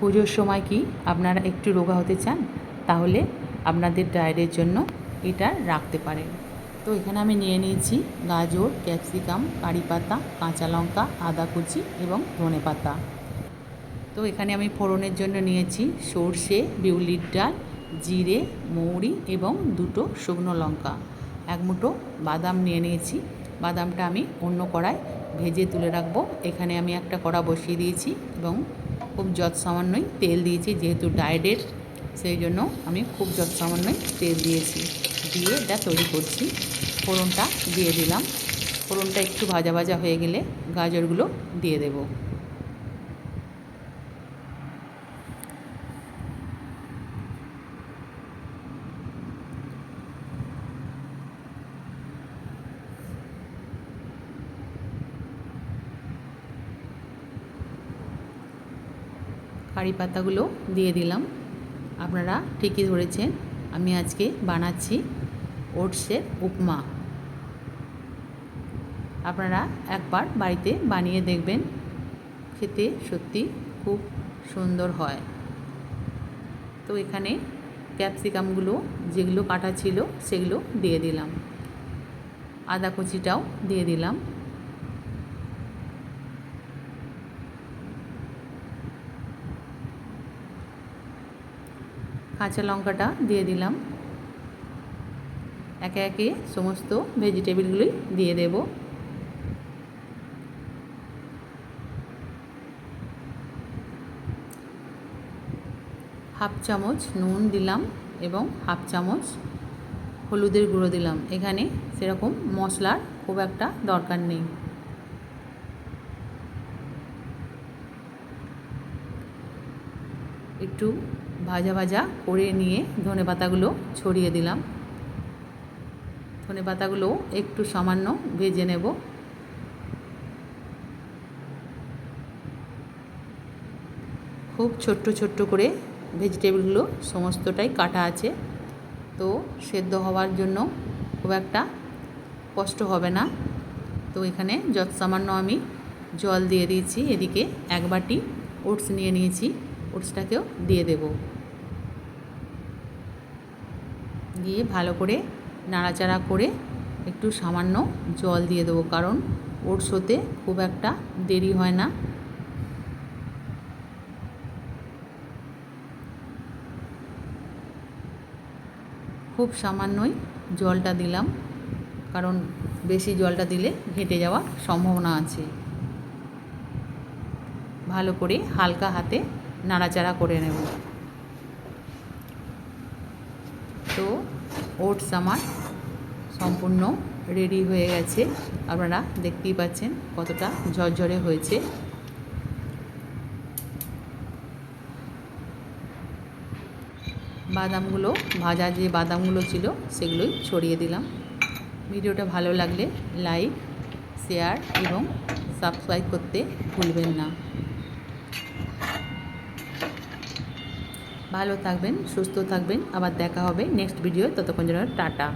পুজোর সময় কি আপনারা একটু রোগা হতে চান? তাহলে আপনাদের ডায়েটের জন্য এটা রাখতে পারেন। তো এখানে আমি নিয়ে নিয়েছি গাজর, ক্যাপসিকাম, কারি পাতা, কাঁচা লঙ্কা, আদা কুচি এবং ধনে পাতা। তো এখানে আমি ফোড়নের জন্য নিয়েছি সর্ষে, বিউলির ডাল, জিরে, মৌরি এবং দুটো শুকনো লঙ্কা। এক মুঠো বাদাম নিয়ে নিয়েছি। বাদামটা আমি অন্য কড়ায় ভেজে তুলে রাখব। এখানে আমি একটা কড়া বসিয়ে দিয়েছি এবং খুব যত সামান্যই তেল দিয়েছি, যেহেতু ডায়েটের, সেই জন্য আমি খুব যত সামান্যই তেল দিয়েছি। দিয়ে এটা তৈরি করছি। ফোড়নটা দিয়ে দিলাম। ফোড়নটা একটু ভাজা ভাজা হয়ে গেলে গাজরগুলো দিয়ে দেবো। কারি পাতাগুলো দিয়ে দিলাম। আপনারা ঠিকই ধরেছেন, আমি আজকে বানাচ্ছি ওটসের উপমা। আপনারা একবার বাড়িতে বানিয়ে দেখবেন, খেতে সত্যি খুব সুন্দর হয়। তো এখানে ক্যাপসিকামগুলো যেগুলো কাটা ছিল, সেগুলো দিয়ে দিলাম। আদা কুচিটাও দিয়ে দিলাম। কাঁচা লঙ্কাটা দিয়ে দিলাম। একে একে সমস্ত ভেজিটেবিলগুলোই দিয়ে দেব। হাফ চামচ নুন দিলাম এবং হাফ চামচ হলুদের গুঁড়ো দিলাম। এখানে সেরকম মশলার খুব একটা দরকার নেই। একটু ভাজা ভাজা করে নিয়ে ধনে পাতাগুলো ছড়িয়ে দিলাম। ধনে পাতাগুলো একটু সামান্য ভেজে নেব। খুব ছোট্ট ছোট্ট করে ভেজিটেবলগুলো সমস্তটাই কাটা আছে। তো সেদ্ধ হওয়ার জন্য খুব একটা কষ্ট হবে না। তো এখানে যত সামান্য আমি জল দিয়ে দিয়েছি, এদিকে এক বাটি ওটস নিয়ে নিয়েছি। ওটসটাকেও দিয়ে দেব। দিয়ে ভালো করে নাড়াচাড়া করে একটু সামান্য জল দিয়ে দেবো, কারণ ওটস হতে খুব একটা দেরি হয় না। খুব সামান্যই জলটা দিলাম, কারণ বেশি জলটা দিলে ঘেটে যাওয়ার সম্ভাবনা আছে। ভালো করে হালকা হাতে নাড়াচাড়া করে নেব। তো ওটস আমার সম্পূর্ণ রেডি হয়ে গেছে। আপনারা দেখতেই পাচ্ছেন কতটা ঝরঝরে হয়েছে। বাদামগুলো, ভাজা যে বাদামগুলো ছিল সেগুলোই ছড়িয়ে দিলাম। ভিডিওটা ভালো লাগলে লাইক, শেয়ার এবং সাবস্ক্রাইব করতে ভুলবেন না। ভালো থাকবেন সুস্থ থাকবেন। আবার দেখা হবে নেক্সট ভিডিও ততক্ষণ জন্য টাটা।